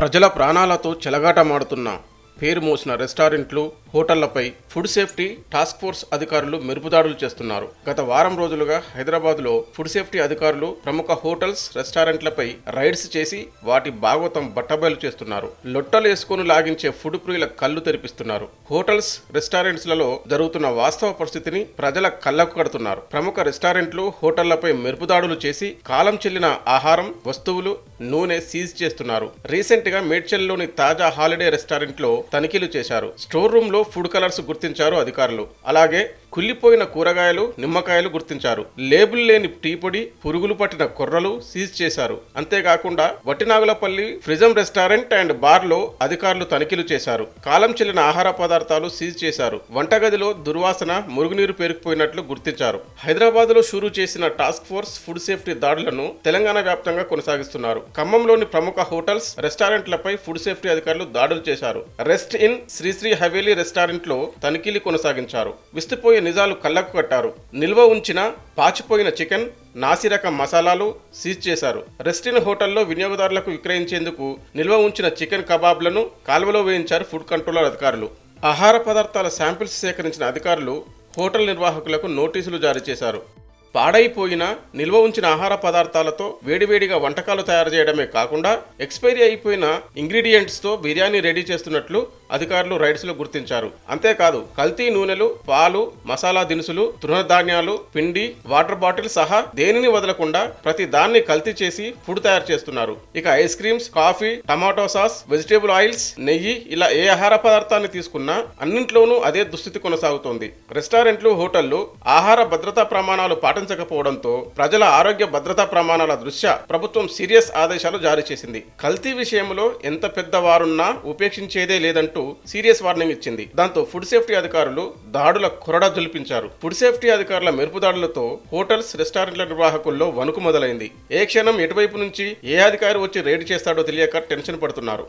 ప్రజల ప్రాణాలతో చెలగాటమాడుతున్న పేరు మోసిన రెస్టారెంట్లు హోటళ్ళపై ఫుడ్ సేఫ్టీ టాస్క్ ఫోర్స్ అధికారులు మెరుపుదాడులు చేస్తున్నారు. గత వారం రోజులుగా హైదరాబాద్లో ఫుడ్ సేఫ్టీ అధికారులు ప్రముఖ హోటల్స్ రెస్టారెంట్లపై రైడ్స్ చేసి వాటి భాగవతం బట్టబయలు చేస్తున్నారు. లొట్టలు వేసుకొని లాగించే ఫుడ్ ప్రియుల కళ్ళు తెరిపిస్తున్నారు. హోటల్స్ రెస్టారెంట్స్లలో జరుగుతున్న వాస్తవ పరిస్థితిని ప్రజల కళ్ళకు కడుతున్నారు. ప్రముఖ రెస్టారెంట్లు హోటళ్ళపై మెరుపుదాడులు చేసి కాలం చెల్లిన ఆహారం వస్తువులు నూనె సీజ్ చేస్తున్నారు. రీసెంట్గా మేడ్చల్లోని తాజా హాలిడే రెస్టారెంట్లో తనిఖీలు చేశారు. స్టోర్ రూమ్లో ఫుడ్ కలర్స్ గుర్తించారు అధికారులు. అలాగే కుళ్ళిపోయిన కూరగాయలు నిమ్మకాయలు గుర్తించారు. లేబుల్ లేని టీ పొడి పురుగులు పట్టిన కుర్రలు సీజ్ చేశారు. అంతేకాకుండా వట్టినాగులపల్లి ఫ్రిజం రెస్టారెంట్ అండ్ బార్లో అధికారులు తనిఖీలు చేశారు. కాలం చెల్లిన ఆహార పదార్థాలు సీజ్ చేశారు. వంటగదిలో దుర్వాసన మురుగునీరు పేరుకుపోయినట్లు గుర్తించారు. హైదరాబాద్లో షురూ చేసిన టాస్క్ ఫోర్స్ ఫుడ్ సేఫ్టీ దాడులను తెలంగాణ వ్యాప్తంగా కొనసాగిస్తున్నారు. ఖమ్మంలోని ప్రముఖ హోటల్స్ రెస్టారెంట్లపై ఫుడ్ సేఫ్టీ అధికారులు దాడులు చేశారు. రెస్ట్ ఇన్ శ్రీశ్రీ హవేలీ రెస్టారెంట్లో తనిఖీలు కొనసాగించారు. విస్తుపోయిన నిజాలు కళ్ళకు కట్టారు. నిల్వ ఉంచిన పాచిపోయిన చికెన్ నాసిరకం మసాలాలు సీజ్ చేశారు. రెస్టిన్ హోటల్లో వినియోగదారులకు విక్రయించేందుకు నిల్వ ఉంచిన చికెన్ కబాబ్లను కాల్వలో వేయించారు ఫుడ్ కంట్రోలర్ అధికారులు. ఆహార పదార్థాల శాంపిల్స్ సేకరించిన అధికారులు హోటల్ నిర్వాహకులకు నోటీసులు జారీ చేశారు. పాడైపోయిన నిల్వ ఉంచిన ఆహార పదార్థాలతో వేడివేడిగా వంటకాలు తయారు చేయడమే కాకుండా ఎక్స్పైరీ అయిపోయిన ఇంగ్రీడియంట్స్తో బిర్యానీ రెడీ చేస్తున్నట్లు అధికారులు రైడ్స్లో గుర్తించారు. అంతేకాదు కల్తీ నూనెలు పాలు మసాలా దినుసులు తృణధాన్యాలు పిండి వాటర్ బాటిల్ సహా దేనిని వదలకుండా ప్రతి దాన్ని కల్తీ చేసి ఫుడ్ తయారు చేస్తున్నారు. ఇక ice creams coffee tomato sauce vegetable oils నెయ్యి ఇలా ఏ ఆహార పదార్థాన్ని తీసుకున్నా అన్నింట్లోనూ అదే దుస్థితి కొనసాగుతోంది. రెస్టారెంట్లు హోటళ్ళు ఆహార భద్రతా ప్రమాణాలు పాటించకపోవడంతో ప్రజల ఆరోగ్య భద్రతా ప్రమాణాల దృష్ట్యా ప్రభుత్వం సీరియస్ ఆదేశాలు జారీ చేసింది. కల్తీ విషయంలో ఎంత పెద్దవారున్నా ఉపేక్షించేదే లేదంటూ సీరియస్ వార్నింగ్ ఇచ్చింది. దాంతో ఫుడ్ సేఫ్టీ అధికారులు దాడుల కొరడా జులిపించారు ఫుడ్ సేఫ్టీ అధికారుల మెరుపు దాడులతో హోటల్స్ రెస్టారెంట్ల నిర్వాహకుల్లో వణుకు మొదలైంది. ఏ క్షణం ఎటువైపు నుంచి ఏ అధికారి వచ్చి రైడ్ చేస్తాడో తెలియక టెన్షన్ పడుతున్నారు.